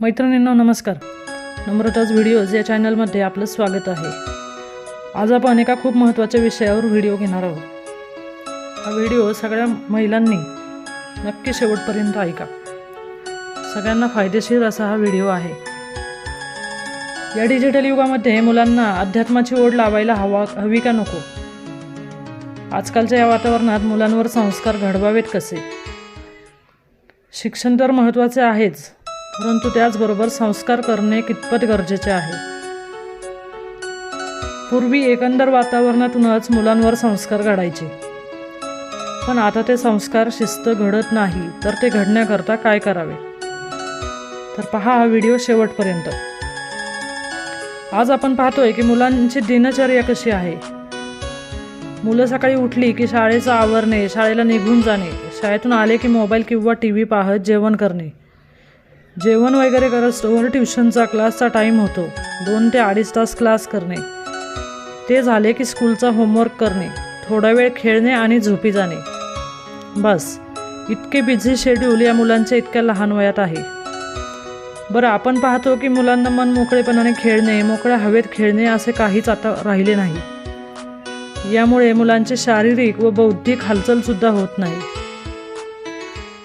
मैत्रिणींनो नमस्कार. नम्रताज व्हिडिओज या चॅनलमध्ये आपलं स्वागत आहे. आज आपण एका खूप महत्त्वाच्या विषयावर व्हिडिओ घेणार आहोत. हा व्हिडिओ सगळ्या महिलांनी नक्की शेवटपर्यंत ऐका. सगळ्यांना फायदेशीर असा हा व्हिडिओ आहे. या डिजिटल युगामध्ये मुलांना अध्यात्माची ओढ लावायला हवा हवी का नको? आजकालच्या या वातावरणात मुलांवर संस्कार घडवावेत कसे? शिक्षण तर महत्त्वाचे आहेच परंतु त्याचबरोबर संस्कार करणे कितपत गरजेचे आहे? पूर्वी एकंदर वातावरणातूनच मुलांवर संस्कार घडायचे. पण आता ते संस्कार शिस्त घडत नाही तर ते घडण्याकरता काय करावे? तर पहा हा व्हिडिओ शेवटपर्यंत. आज आपण पाहतोय की मुलांची दिनचर्या कशी आहे? मुलं सकाळी उठली की शाळेचं आवरणे शाळेला निघून जाणे शाळेतून आले की मोबाईल किंवा टी व्ही पाहत जेवण करणे. जेवण वगैरे करत करस्तोवर ट्युशनचा क्लासचा टाईम होतो. दोन ते अडीच तास क्लास करणे. ते झाले की स्कूलचा होमवर्क करणे. थोडा वेळ खेळणे आणि झोपी जाणे. बस. इतके बिझी शेड्यूल या मुलांच्या इतक्या लहान वयात आहे. बरं आपण पाहतो की मुलांना मन मोकळेपणाने खेळणे मोकळ्या हवेत खेळणे असे काहीच आता राहिले नाही. यामुळे मुलांची शारीरिक व बौद्धिक हालचालसुद्धा होत नाही.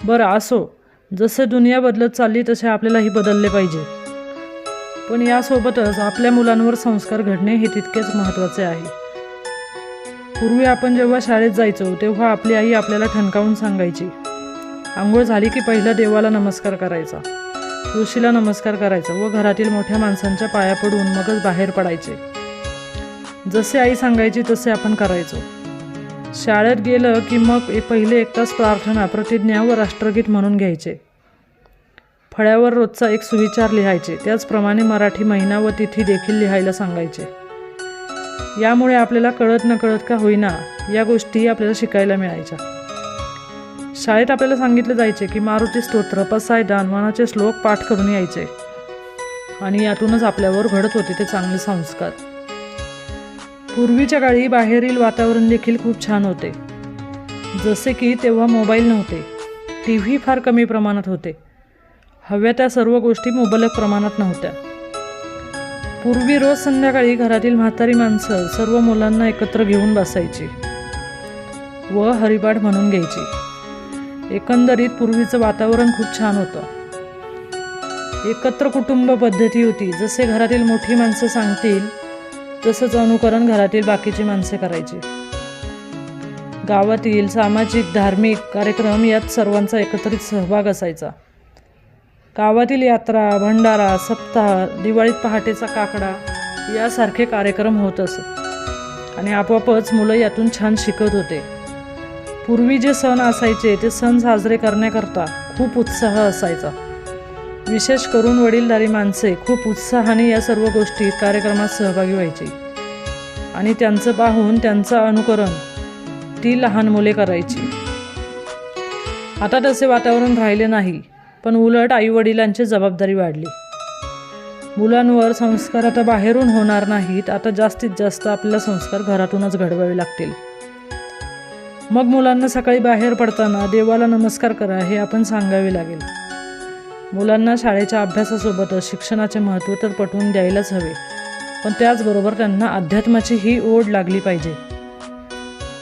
बरं असो. जसं दुनिया बदलत चालली तसे आपल्यालाही बदलले पाहिजे. पण यासोबतच आपल्या मुलांवर संस्कार घडणे हे तितकेच महत्त्वाचे आहे. पूर्वी आपण जेव्हा शाळेत जायचो तेव्हा आपली आई आपल्याला ठणकावून सांगायची आंघोळ झाली की पहिला देवाला नमस्कार करायचा तुळशीला नमस्कार करायचा व घरातील मोठ्या माणसांच्या पाया पडून मगच बाहेर पडायचे. जसे आई सांगायची तसे आपण करायचो. शाळेत गेलं की मग पहिले एक तास प्रार्थना प्रतिज्ञा व राष्ट्रगीत म्हणून घ्यायचे. फळ्यावर रोजचा एक सुविचार लिहायचे. त्याचप्रमाणे मराठी महिना व तिथी देखील लिहायला सांगायचे. यामुळे आपल्याला कळत न कळत का होईना या गोष्टी आपल्याला शिकायला मिळायच्या. शाळेत आपल्याला सांगितले जायचे की मारुती स्तोत्र पसायदान मनाचे श्लोक पाठ करून यायचे. आणि यातूनच आपल्यावर घडत होते ते चांगले संस्कार. पूर्वीच्या काळी बाहेरील वातावरण देखील खूप छान होते. जसे की तेव्हा मोबाईल नव्हते. टी व्ही फार कमी प्रमाणात होते. हव्या त्या सर्व गोष्टी मुबलक प्रमाणात नव्हत्या. पूर्वी रोज संध्याकाळी घरातील म्हातारी माणसं सर्व मुलांना एकत्र घेऊन बसायची व हरिपाठ म्हणून घ्यायची. एकंदरीत पूर्वीचं वातावरण खूप छान होतं. एकत्र कुटुंब पद्धती होती. जसे घरातील मोठी माणसं सांगतील तसंच अनुकरण घरातील बाकीची माणसे करायची. गावातील सामाजिक धार्मिक कार्यक्रम यात सर्वांचा एकत्रित सहभाग असायचा. गावातील यात्रा भंडारा सप्ताह दिवाळीत पहाटेचा काकडा यासारखे कार्यक्रम होत असत. आणि आपोआपच मुलं यातून छान शिकत होते. पूर्वी जे सण असायचे ते सण साजरे करण्याकरता खूप उत्साह असायचा. विशेष करून वडीलधारी माणसे खूप उत्साहाने या सर्व गोष्टी कार्यक्रमात सहभागी व्हायची. आणि त्यांचं पाहून त्यांचं अनुकरण ती लहान मुले करायची. आता तसे वातावरण राहिले नाही पण उलट आईवडिलांची जबाबदारी वाढली. मुलांवर संस्कार आता बाहेरून होणार नाहीत आता जास्तीत जास्त आपल्याला संस्कार घरातूनच घडवावे लागतील. मग मुलांना सकाळी बाहेर पडताना देवाला नमस्कार करा हे आपण सांगावे लागेल. मुलांना शाळेच्या अभ्यासासोबतच शिक्षणाचे महत्त्व तर पटवून द्यायलाच हवे. पण त्याचबरोबर त्यांना अध्यात्माची ही ओढ लागली पाहिजे.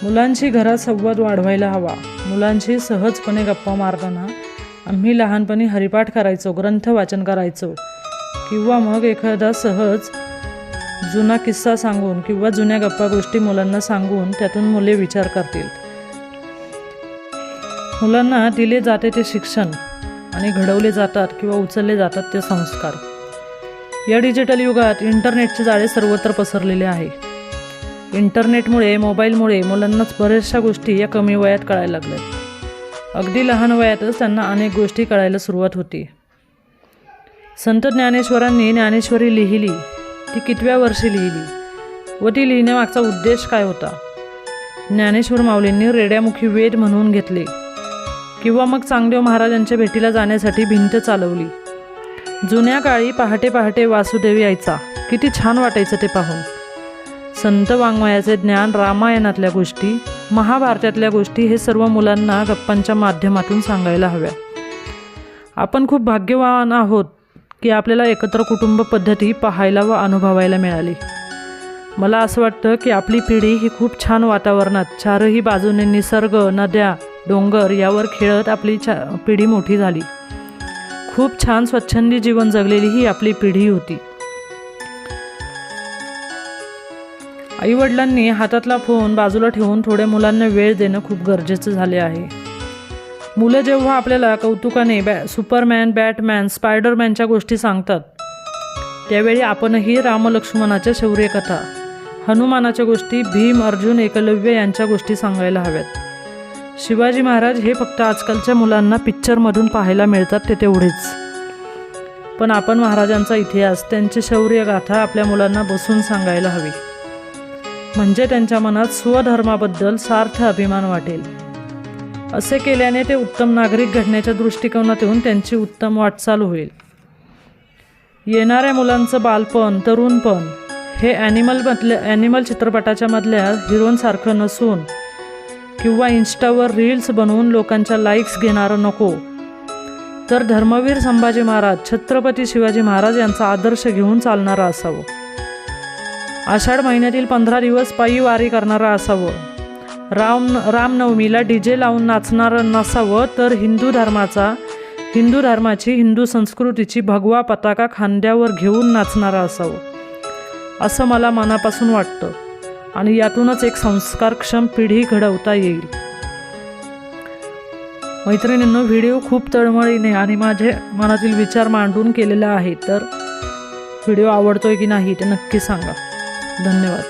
मुलांशी घरात संवाद वाढवायला हवा. मुलांशी सहजपणे गप्पा मारताना आम्ही लहानपणी हरिपाठ करायचो ग्रंथ वाचन करायचो. किंवा मग एखादा सहज जुना किस्सा सांगून किंवा जुन्या गप्पा गोष्टी मुलांना सांगून त्यातून मुले विचार करतील. मुलांना दिले जाते ते शिक्षण. आणि घडवले जातात किंवा उचलले जातात ते संस्कार. या डिजिटल युगात इंटरनेटचे जाळे सर्वत्र पसरलेले आहे. इंटरनेटमुळे मोबाईलमुळे मुलांनाच बऱ्याचशा गोष्टी या कमी वयात कळायला लागल्यात. अगदी लहान वयातच त्यांना अनेक गोष्टी कळायला सुरुवात होती. संत ज्ञानेश्वरांनी ज्ञानेश्वरी लिहिली ती कितव्या वर्षी लिहिली व ती लिहिण्यामागचा उद्देश काय होता? ज्ञानेश्वर माऊलींनी रेड्यामुखी वेद म्हणून घेतले. किंवा मग चांगदेव महाराजांच्या भेटीला जाण्यासाठी भिंत चालवली. जुन्या काळी पहाटे पहाटे वासुदेव यायचा. किती छान वाटायचं ते पाहून. संत वाङ्मयाचे ज्ञान रामायणातल्या गोष्टी महाभारतातल्या गोष्टी हे सर्व मुलांना गप्पांच्या माध्यमातून सांगायला हव्या. आपण खूप भाग्यवान आहोत की आपल्याला एकत्र कुटुंब पद्धती पाहायला व अनुभवायला मिळाली. मला असं वाटतं की आपली पिढी ही खूप छान वातावरणात चारही बाजूने निसर्ग नद्या डोंगर यावर खेळत आपली छा पिढी मोठी झाली. खूप छान स्वच्छंदी जीवन जगलेली ही आपली पिढी होती. आईवडिलांनी हातातला फोन बाजूला ठेवून थोड्या मुलांना वेळ देणं खूप गरजेचं झाले आहे. मुलं जेव्हा आपल्याला कौतुकाने बॅ सुपरमॅन बॅटमॅन स्पायडरमॅनच्या गोष्टी सांगतात त्यावेळी आपणही रामलक्ष्मणाच्या शौर्यकथा हनुमानाच्या गोष्टी भीम अर्जुन एकलव्य यांच्या गोष्टी सांगायला हव्यात. शिवाजी महाराज हे फक्त आजकालच्या मुलांना पिक्चरमधून पाहायला मिळतात ते तेवढेच. पण आपण महाराजांचा इतिहास त्यांची शौर्यगाथा आपल्या मुलांना बसून सांगायला हवी. म्हणजे त्यांच्या मनात स्वधर्माबद्दल सार्थ अभिमान वाटेल. असे केल्याने ते उत्तम नागरिक घडण्याच्या दृष्टिकोनातून त्यांची उत्तम वाटचाल होईल. येणाऱ्या मुलांचं बालपण तरुणपण हे ॲनिमलमधल्या ॲनिमल चित्रपटाच्या मधल्या हिरोनसारखं नसून किंवा इन्स्टावर रील्स बनवून लोकांच्या लाईक्स घेणारं नको. तर धर्मवीर संभाजी महाराज छत्रपती शिवाजी महाराज यांचा आदर्श घेऊन चालणारं असावं. आषाढ महिन्यातील पंधरा दिवस पायी वारी करणारं असावं. राम रामनवमीला डी जे लावून नाचणारं नसावं तर हिंदू धर्माचा हिंदू धर्माची हिंदू संस्कृतीची भगवा पताका खांद्यावर घेऊन नाचणारं असावं. असं मला मनापासून वाटतं. आणि यातूनच एक संस्कारक्षम पिढी घडवता येईल. मैत्रिणींनो व्हिडिओ खूप तळमळीने आणि माझे मनातील विचार मांडून केलेला आहे तर व्हिडिओ आवडतोय की नाही ते नक्की सांगा. धन्यवाद.